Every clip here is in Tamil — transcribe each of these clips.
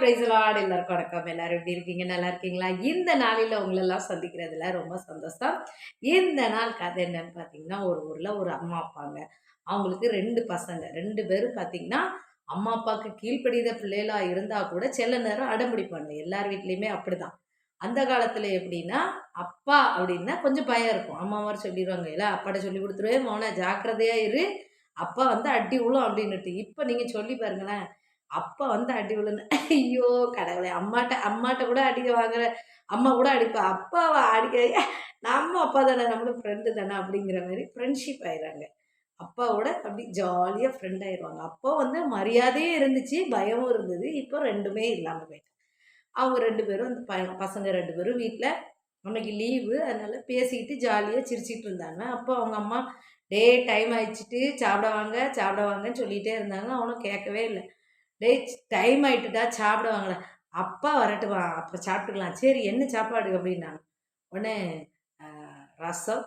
பிரைஸ்லாட் எல்லாருக்கும் வணக்கம். எல்லாரும் எப்படி இருக்கீங்க? நல்லா இருக்கீங்களா? இந்த நாளில் உங்களெல்லாம் சந்திக்கிறதுல ரொம்ப சந்தோஷம். இந்த நாள் கதை என்னன்னு பார்த்தீங்கன்னா ஒரு ஊரில் ஒரு அம்மா அப்பாங்க. அவங்களுக்கு ரெண்டு பசங்க. ரெண்டு பேரும் பார்த்தீங்கன்னா அம்மா அப்பாவுக்கு கீழ்ப்படித பிள்ளைகளாக இருந்தால் கூட சில நேரம் அடம்பிடிப்பாங்க எல்லார் வீட்லேயுமே அப்படிதான். அந்த காலத்தில் எப்படின்னா அப்பா அப்படின்னா கொஞ்சம் பயம் இருக்கும். அம்மா மாதிரி சொல்லிடுவாங்க இல்லை அப்பாட்ட சொல்லி கொடுத்துருவே மௌன ஜாக்கிரதையாக இரு. அப்பா வந்து அடி விழும் அப்படின்னுட்டு. இப்போ நீங்கள் சொல்லி பாருங்களேன். அப்பா வந்து அடி விழுந்து ஐயோ கடவுளே அம்மாட்ட அம்மாட்ட கூட அடிக்க வாங்குற அம்மா கூட அடிப்பா அப்பாவை அடிக்க நம்ம அப்பா தானே நம்மளும் ஃப்ரெண்டு தானே அப்படிங்கிற மாதிரி ஃப்ரெண்ட்ஷிப் ஆயிடுறாங்க அப்பாவோட அப்படி ஜாலியாக ஃப்ரெண்ட் ஆயிடுவாங்க அப்போ வந்து மரியாதையே இருந்துச்சு பயமும் இருந்தது இப்போ ரெண்டுமே இல்லாமல் போயிட்டு. அவங்க ரெண்டு பேரும் அந்த ப பசங்க ரெண்டு பேரும் வீட்டில் அன்னைக்கு லீவு அதனால பேசிக்கிட்டு ஜாலியாக சிரிச்சிட்டு இருந்தாங்க. அப்போ அவங்க அம்மா டே டைம் ஆயிடுச்சிட்டு சாப்பிட வாங்க சாப்பிட வாங்கன்னு சொல்லிகிட்டே இருந்தாங்க. அவனும் கேட்கவே இல்லை. டேய் டைம் ஆயிட்டுடா சாப்பிடுவாங்களே? அப்பா வரட்டுவான் அப்போ சாப்பிட்டுக்கலாம். சரி என்ன சாப்பாடு அப்படின்னாங்க. உடனே ரசம்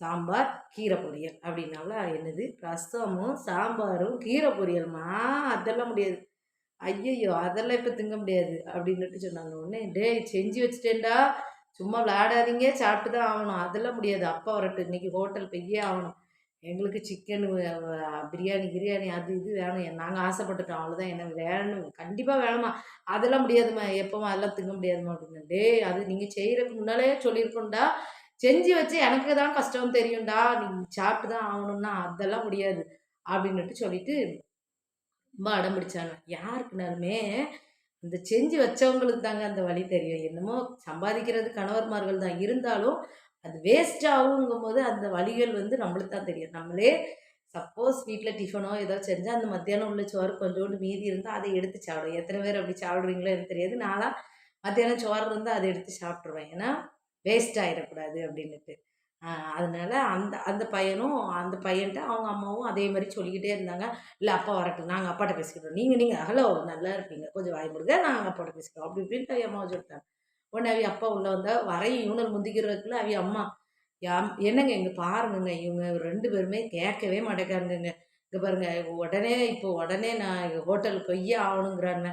சாம்பார் கீரை பொரியல் அப்படின்னால என்னது? ரசமும் சாம்பாரும் கீரை பொரியல்மா? அதெல்லாம் முடியாது. ஐயையோ அதெல்லாம் இப்போ திங்க முடியாது அப்படின்னுட்டு சொன்னாங்க. உடனே டேய் செஞ்சு வச்சுட்டேன்டா. சும்மா விளையாடாதீங்க சாப்பிட்டு தான் ஆகணும். அதெல்லாம் முடியாது. அப்பா வரட்டு இன்னைக்கு ஹோட்டல் பெய்யே ஆகணும். எங்களுக்கு சிக்கன் பிரியாணி கிரியாணி அது இது வேணும். நாங்கள் ஆசைப்பட்டுட்டோம். அவ்வளோதான் என்ன வேணும்? கண்டிப்பாக வேணுமா அதெல்லாம் முடியாதுமா எப்போமா அதெல்லாம் திங்க முடியாதுமா அப்படின்னு. டே அது நீங்கள் செய்கிறதுக்கு முன்னாலே சொல்லியிருக்கோண்டா செஞ்சு வச்சு எனக்கு தான் கஷ்டம் தெரியும்டா. நீங்கள் சாப்பிட்டு தான் ஆகணும்னா அதெல்லாம் முடியாது அப்படின்னுட்டு சொல்லிட்டு ரொம்ப அடம் பிடிச்சாங்க யாருக்குனாலுமே இந்த செஞ்சு வச்சவங்களுக்கு தாங்க அந்த வழி தெரியும். என்னமோ சம்பாதிக்கிறது கணவர்மார்கள் தான் இருந்தாலும் அது வேஸ்ட் ஆகுங்கும் போது அந்த வழிகள் வந்து நம்மளுக்கு தான் தெரியும். நம்மளே சப்போஸ் வீட்டில் டிஃபனோ ஏதோ செஞ்சால் அந்த மத்தியானம் உள்ள சோறு கொஞ்சோண்டு மீதி இருந்தால் அதை எடுத்து சாப்பிடுவோம் எத்தனை பேர் அப்படி சாப்பிட்றீங்களோ எனக்கு தெரியாது. நான்லாம் மத்தியானம் சோறு இருந்தால் அதை எடுத்து சாப்பிட்ருவேன் ஏன்னா வேஸ்ட் ஆகிடக்கூடாது அப்படின்னுட்டு. அதனால அந்த அந்த பையனும் அந்த பையன்ட்ட அவங்க அம்மாவும் அதே மாதிரி சொல்லிக்கிட்டே இருந்தாங்க. இல்லை அப்பா வரட்டும். நாங்கள் அப்பாட்ட பேசிக்கிறோம். நீங்கள் நீங்கள் ஹலோ நல்லா இருப்பீங்க. கொஞ்சம் வாய் முடுங்க. நாங்கள் அப்பாட்ட பேசிக்கிறோம். அப்படி இப்படின்ட்டு அம்மாவை சொல்லிட்டாங்க. உடனே அவி அப்பா உள்ளே வந்தால் வரையும் இவனல் முந்திக்கிறதுக்குள்ள அவி அம்மா யா என்னங்க இங்கே பாருங்கங்க இவங்க ரெண்டு பேருமே கேட்கவே மாட்டேங்காருங்க இங்கே பாருங்க உடனே இப்போ உடனே நான் ஹோட்டலுக்கு போய் ஆகணுங்கிறாங்க.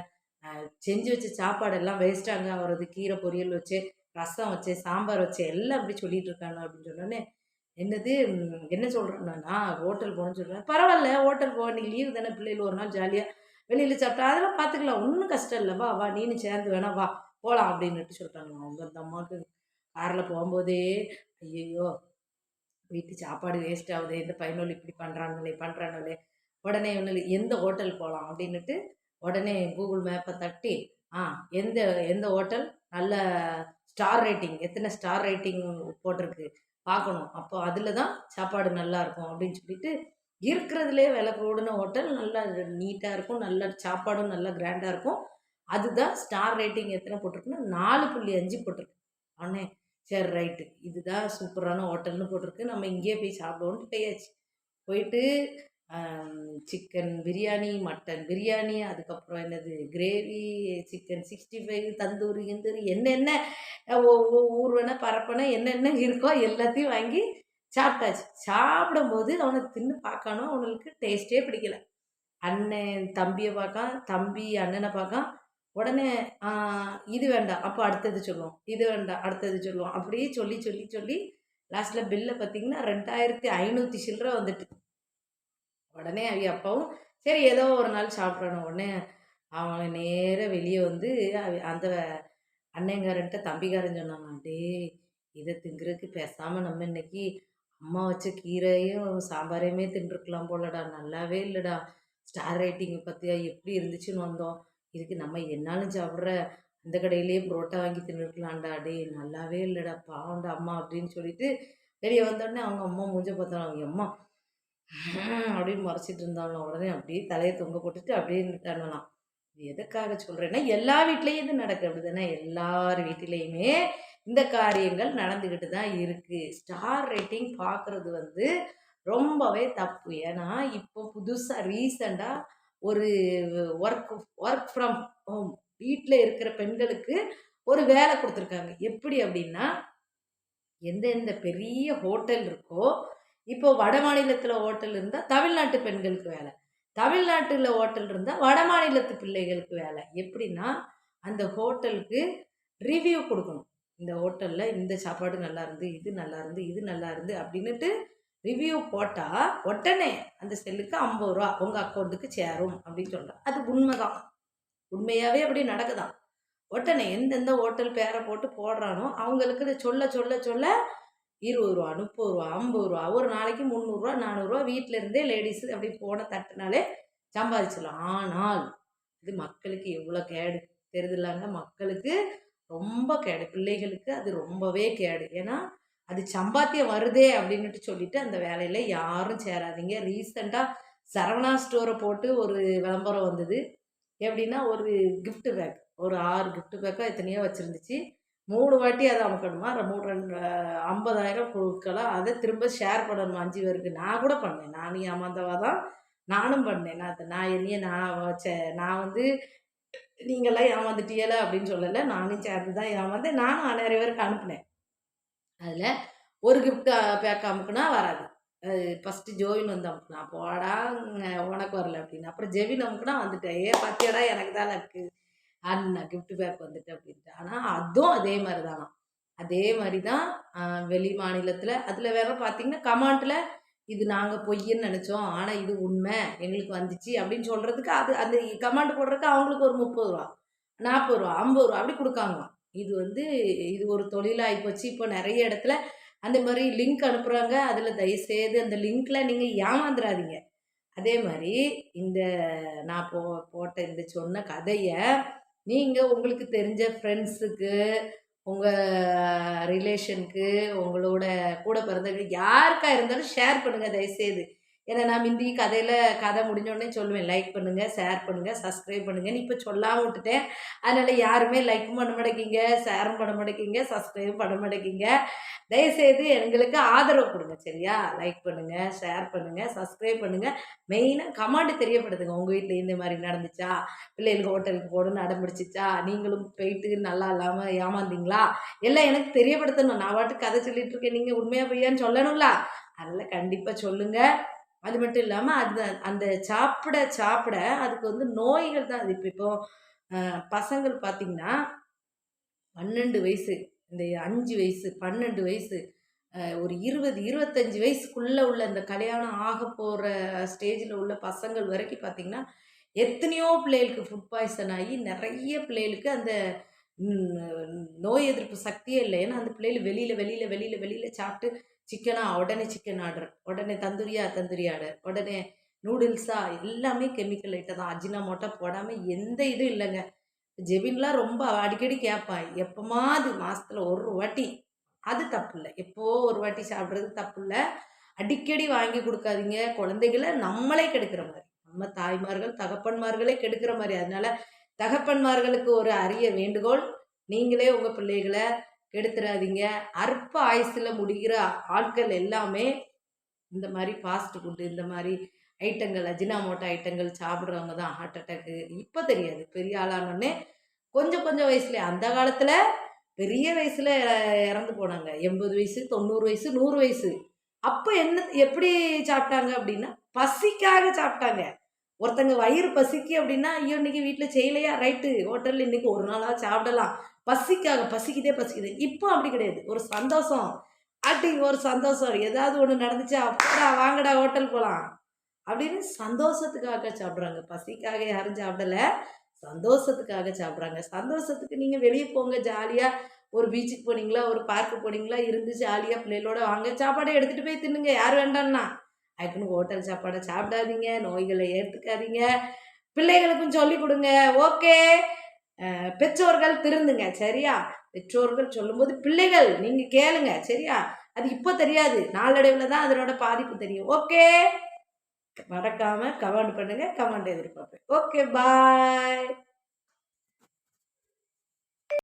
செஞ்சு வச்ச சாப்பாடெல்லாம் வேஸ்ட்டாங்க அவரது கீரை பொரியல் வச்சு ரசம் வச்சு சாம்பார் வச்சு எல்லாம் அப்படி சொல்லிட்டு இருக்காங்க. அப்படின்னு சொன்னோடனே என்னது என்ன சொல்கிறேன்னா ஹோட்டல் போகணும்னு சொல்கிறேன் பரவாயில்ல ஹோட்டல் போக நீ லீவு தானே பிள்ளைகள் ஒரு நாள் ஜாலியாக வெளியில் சாப்பிட்டா அதெல்லாம் பார்த்துக்கலாம் ஒன்றும் கஷ்டம் இல்லை. வா வா நீனு சேர்ந்து வேணா வா. போகலாம் அப்படின்னுட்டு சொல்லிட்டாங்க. அவங்க அந்த அம்மாவுக்கு காரில் போகும்போதே ஐயோ வீட்டு சாப்பாடு வேஸ்ட் ஆகுது எந்த பையனோல் இப்படி பண்ணுறாங்களே பண்ணுறாங்களே உடனே ஒன்று எந்த ஹோட்டல் போகலாம் அப்படின்னுட்டு உடனே கூகுள் மேப்பை தட்டி ஆ எந்த எந்த ஹோட்டல் நல்ல ஸ்டார் ரேட்டிங் எத்தனை ஸ்டார் ரேட்டிங் போட்டிருக்கு பார்க்கணும். அப்போ அதில் தான் சாப்பாடு நல்லா இருக்கும் அப்படின்னு சொல்லிட்டு இருக்கிறதுலே விலை கூடின ஹோட்டல் நல்லா நீட்டாக இருக்கும் நல்ல சாப்பாடும் நல்லா கிராண்டாக இருக்கும். அதுதான் ஸ்டார் ரேட்டிங் எத்தனை போட்டிருக்குன்னா நாலு புள்ளி அஞ்சு போட்டிருக்கு. உடனே சரி ரைட்டு. இதுதான் சூப்பரான ஹோட்டல்னு போட்டிருக்கு. நம்ம இங்கேயே போய் சாப்பிடுவோம்னு போயாச்சு. போயிட்டு சிக்கன் பிரியாணி மட்டன் பிரியாணி அதுக்கப்புறம் என்னது gravy chicken sixty five tandoori கிந்தூரி என்னென்ன ஊர்வன பரப்பன என்னென்ன இருக்கோ எல்லாத்தையும் வாங்கி சாப்பிட்டாச்சு. சாப்பிடும்போது அவனை தின்னு பார்க்கணும் அவனுக்கு டேஸ்ட்டே பிடிக்கல. அண்ணன் தம்பியை பார்க்கான் தம்பி அண்ணனை பார்க்கான் உடனே இது வேண்டாம். அப்போ அடுத்தது சொல்லுவோம். இது வேண்டாம். அடுத்தது சொல்லுவோம். அப்படியே சொல்லி சொல்லி சொல்லி லாஸ்ட்டில் பில்லை பார்த்தீங்கன்னா ரெண்டாயிரத்தி ஐநூற்றி சில்லரை வந்துட்டு. உடனே அவி அப்பாவும் சரி ஏதோ ஒரு நாள் சாப்பிட்றணும் உடனே அவங்க நேராக வெளியே வந்து அந்த அண்ணங்காரன்ட்ட தம்பிக்காரன் சொன்னாங்க டே இதை திங்குறதுக்கு பேசாமல் நம்ம இன்னைக்கு அம்மா வச்ச கீரையும் சாம்பாரையுமே தின்றுருக்கலாம் போலடா. நல்லாவே இல்லைடா. ஸ்டார் ரேட்டிங் பற்றியா எப்படி இருந்துச்சுன்னு வந்தோம். இதுக்கு நம்ம என்னாலும் சாப்பிட்ற அந்த கடையிலேயே புரோட்டா வாங்கி தின்னுருக்கலாம்டா டே நல்லாவே இல்லைடா பாவண்டா அம்மா அப்படின்னு சொல்லிட்டு வெளியே வந்தோடனே அவங்க அம்மா மூஞ்ச பார்த்தாலும் அவங்க அம்மா அப்படின்னு மறைச்சிட்டு இருந்தாலும் உடனே அப்படியே தலையை தொங்க போட்டுட்டு அப்படியே நிட்டாங்களாம் எதுக்காக சொல்கிறேன்னா எல்லா வீட்லேயும் இது நடக்குது அப்படிதானே எல்லார் வீட்டிலையுமே இந்த காரியங்கள் நடந்துக்கிட்டு தான் இருக்குது ஸ்டார் ரேட்டிங் பார்க்குறது வந்து ரொம்பவே தப்பு. ஏன்னா இப்போ புதுசாக ரீசண்டாக ஒரு ஒர்க் ஒர்க் ஃப்ரம் ஹோம் வீட்டில் இருக்கிற பெண்களுக்கு ஒரு வேலை கொடுத்துருக்காங்க. எப்படி அப்படின்னா எந்தெந்த பெரிய ஹோட்டல் இருக்கோ இப்போ வட மாநிலத்தில் ஹோட்டல் இருந்தால் தமிழ்நாட்டு பெண்களுக்கு வேலை. தமிழ்நாட்டில் ஹோட்டல் இருந்தால் வட மாநிலத்து பிள்ளைகளுக்கு வேலை. எப்படின்னா, அந்த ஹோட்டலுக்கு ரிவ்யூ கொடுக்கணும். இந்த ஹோட்டலில் இந்த சாப்பாடு நல்லா இருந்து, இது நல்லா இருந்து, இது நல்லா இருந்து அப்படின்னுட்டு ரிவ்யூ போட்டால் உடனே அந்த செல்லுக்கு ஐம்பது ரூபா உங்கள் அக்கௌண்ட்டுக்கு சேரும் அப்படின்னு சொல்றான். அது உண்மைதான். உண்மையாகவே அப்படி நடக்குதாம். உடனே எந்தெந்த ஹோட்டல் பேரை போட்டு போடுறானோ, அவங்களுக்கு சொல்ல சொல்ல சொல்ல இருபது ரூபா முப்பது ரூபா ஐம்பது ரூபா ஒரு நாளைக்கு முந்நூறுரூவா நானூறுரூவா வீட்டில் இருந்தே லேடிஸ் அப்படி போன தட்டுனாலே சம்பாதிச்சிடலாம். ஆனால், இது மக்களுக்கு எவ்வளோ கேடு தெரியுதுல்லங்க. மக்களுக்கு ரொம்ப கேடு. பிள்ளைகளுக்கு அது ரொம்பவே கேடு. ஏன்னா, அது சம்பாத்தியம் வருதே அப்படின்னுட்டு சொல்லிட்டு அந்த வேலையில் யாரும் சேராதீங்க. ரீசெண்டாக சரவணா ஸ்டோரை போட்டு ஒரு விளம்பரம் வந்தது. எப்படின்னா, ஒரு கிஃப்ட் பேக். ஒரு ஆறு கிஃப்ட் பேக்கோ எத்தனையோ வச்சுருந்துச்சு மூணு வாட்டி அதை அமுக்கணுமா, மூணு ரெண்டு ஐம்பதாயிரம் கொடுக்கலாம் அதை திரும்ப ஷேர் பண்ணணுமா அஞ்சு பேருக்கு. நான் கூட பண்ணேன். நானும் ஏமாந்தவா தான். நானும் பண்ணேன். நான் நான் என்னைய நான் வச்ச நான் வந்து நீங்களாம் ஏமாந்துட்டியல அப்படின்னு சொல்லலை நானும் சேர்ந்து தான் ஏமாந்தேன். நானும் நிறைய பேருக்கு அனுப்புனேன். அதில் ஒரு கிஃப்ட் பேக் அமுக்குனா வராது. அது ஃபர்ஸ்ட்டு ஜோவின் வந்து அமுக்குனா, போடா உனக்கு வரல அப்படின்னு. அப்புறம் ஜெவின் அமுக்குனா வந்துட்டேன். ஏ பத்தியடா எனக்கு தான் இருக்குது அண்ணா கிஃப்ட் பேக் வந்துட்டு அப்படின்ட்டு. ஆனால் அதுவும் அதே மாதிரி தானா அதே மாதிரி தான் வெளி மாநிலத்தில் அதில் வேற பார்த்தீங்கன்னா, கமாண்டில் இது நாங்கள் பொய்யன்னு நினச்சோம் ஆனால் இது உண்மை. எங்களுக்கு வந்துச்சு அப்படின்னு சொல்கிறதுக்கு அது அந்த கமாண்ட் போடுறதுக்கு அவங்களுக்கு ஒரு முப்பது ரூபா நாற்பது ரூபா ஐம்பது ரூபா அப்படி குடுக்காங்களாம். இது வந்து இது ஒரு தொழிலாகி போச்சு. இப்போ நிறைய இடத்துல அந்த மாதிரி லிங்க் அனுப்புகிறாங்க அதில் தயவுசெய்து அந்த லிங்க்கில் நீங்கள் ஏமாந்துராதீங்க. அதே மாதிரி இந்த நான் போ போட்ட இந்த சொன்ன கதையை நீங்கள் உங்களுக்கு தெரிஞ்ச ஃப்ரெண்ட்ஸுக்கு, உங்கள் ரிலேஷனுக்கு, உங்களோட கூட பிறந்தவங்க யாருக்கா இருந்தாலும் ஷேர் பண்ணுங்கள் தயவுசெய்து. ஏன்னா நான் முந்தி கதையில் கதை முடிஞ்சோடனே சொல்லுவேன். லைக் பண்ணுங்கள் ஷேர் பண்ணுங்கள் சப்ஸ்கிரைப் பண்ணுங்கன்னு. இப்போ சொல்லாமல் விட்டுட்டேன். அதனால யாருமே லைக்கும் பண்ண மாட்டேங்கிறீங்க, ஷேரும் பண்ண மாட்டேங்கிறீங்க, சப்ஸ்கிரைபும் பண்ண மாட்டேங்கிறீங்க. தயவுசெய்து எங்களுக்கு ஆதரவு கொடுங்க சரியா? லைக் பண்ணுங்கள் ஷேர் பண்ணுங்கள் சப்ஸ்கிரைப் பண்ணுங்கள் மெயினாக கமெண்ட் தெரியப்படுத்துங்க. உங்கள் வீட்டில் இந்த மாதிரி நடந்துச்சா? பிள்ளைகளுக்கு ஹோட்டலுக்கு போகணும்னு நடந்துடுச்சிச்சா நீங்களும் போயிட்டு நல்லா இல்லாமல் ஏமாந்தீங்களா? எல்லாம் எனக்கு தெரியப்படுத்தணும். நான் பாட்டுக்கு கதை சொல்லிட்டு இருக்கேன். நீங்கள் உண்மையாக பொய்யான்னு சொல்லணும்ல. அதில் கண்டிப்பாக சொல்லுங்கள் அது மட்டும் இல்லாமல் அது அந்த சாப்பிட சாப்பிட அதுக்கு வந்து நோய்கள் தான் அது. இப்போ இப்போ பசங்கள் பார்த்தீங்கன்னா 12 வயசு, இந்த அஞ்சு வயசு, 12 வயசு, ஒரு இருபது இருபத்தஞ்சி வயசுக்குள்ளே உள்ள இந்த கல்யாணம் ஆக போகிற ஸ்டேஜில் உள்ள பசங்கள் வரைக்கும் பார்த்தீங்கன்னா, எத்தனையோ பிள்ளைகளுக்கு ஃபுட் பாய்சன் ஆகி நிறைய பிள்ளைகளுக்கு அந்த நோய் எதிர்ப்பு சக்தியே இல்லை ஏன்னா அந்த பிள்ளைகள் வெளியில் வெளியில் வெளியில் வெளியில் சாப்பிட்டு சிக்கனா உடனே சிக்கன் ஆர்டர், உடனே தந்தூரியா தந்தூரி ஆர்டர், உடனே நூடுல்ஸா எல்லாமே கெமிக்கல் ஐட்டம் தான். அஜினோமோட்டோ போடாமல் எந்த இதுவும் இல்லைங்க ஜெபின்லாம் ரொம்ப அடிக்கடி கேட்பான். எப்போமாவது மாதத்தில் ஒரு வாட்டி. அது தப்பில்ல. எப்போ ஒரு வாட்டி சாப்பிட்றது தப்பு இல்லை அடிக்கடி வாங்கி கொடுக்காதீங்க குழந்தைகளை நம்மளே கெடுக்கிற மாதிரி நம்ம தாய்மார்கள், தகப்பன்மார்களே கெடுக்கிற மாதிரி அதனால தகப்பன்மார்களுக்கு ஒரு அரிய வேண்டுகோள். நீங்களே உங்கள் பிள்ளைகளை கெடுத்துடாதீங்க அற்ப ஆயுசில் முடிகிற ஆட்கள் எல்லாமே இந்த மாதிரி ஃபாஸ்ட் ஃபுட்டு இந்த மாதிரி ஐட்டங்கள், அஜினோமோட்டோ ஐட்டங்கள் சாப்பிட்றவங்க தான் ஹார்ட் அட்டாக்கு இப்போ தெரியாது. பெரிய ஆளானோனே கொஞ்சம் கொஞ்சம் வயசுல அந்த காலத்தில் பெரிய வயசில் இறந்து போனாங்க. 80 வயசு, 90 வயசு, நூறு வயசு. அப்போ என்ன எப்படி சாப்பிட்டாங்க அப்படின்னா, பசிக்காக சாப்பிட்டாங்க. ஒருத்தங்க வயிறு பசிக்கு அப்படின்னா, ஐயோ! இன்னைக்கு வீட்டில் செய்யலையா? ரைட்டு ஹோட்டலில் இன்னைக்கு ஒரு நாளாக சாப்பிடலாம். பசிக்காக பசிக்குதே பசிக்குது. இப்போ அப்படி கிடையாது. ஒரு சந்தோஷம். அடி ஒரு சந்தோஷம். ஏதாவது ஒன்று நடந்துச்சா, அப்படா வாங்கடா ஹோட்டல் போகலாம் அப்படின்னு சந்தோஷத்துக்காக சாப்பிட்றாங்க பசிக்காக யாரும் சாப்பிடல. சந்தோஷத்துக்காக சாப்பிட்றாங்க சந்தோஷத்துக்கு நீங்கள் வெளியே போங்க ஜாலியாக ஒரு பீச்சுக்கு போனீங்களா, ஒரு பார்க்கு போனீங்களா, இருந்து ஜாலியாக பிள்ளைகளோட வாங்க. சாப்பாடை எடுத்துகிட்டு போய் தின்னுங்க. யார் வேண்டான்னா. அதுக்குன்னு ஹோட்டல் சாப்பாடை சாப்பிடாதீங்க. நோய்களை ஏற்றுக்காதீங்க பிள்ளைகளுக்கும் சொல்லிக் கொடுங்க ஓகே. பெற்றோர்கள் திருந்துங்க. சரியா? பெற்றோர்கள் சொல்லும்போது பிள்ளைகள் நீங்கள் கேளுங்க. சரியா? அது இப்போ தெரியாது. நாளடைவில் தான் அதனோட பாதிப்பு தெரியும். ஓகே. மறக்காமல் கமெண்ட் பண்ணுங்கள் கமெண்ட் எதிர்பார்ப்பேன். Okay bye.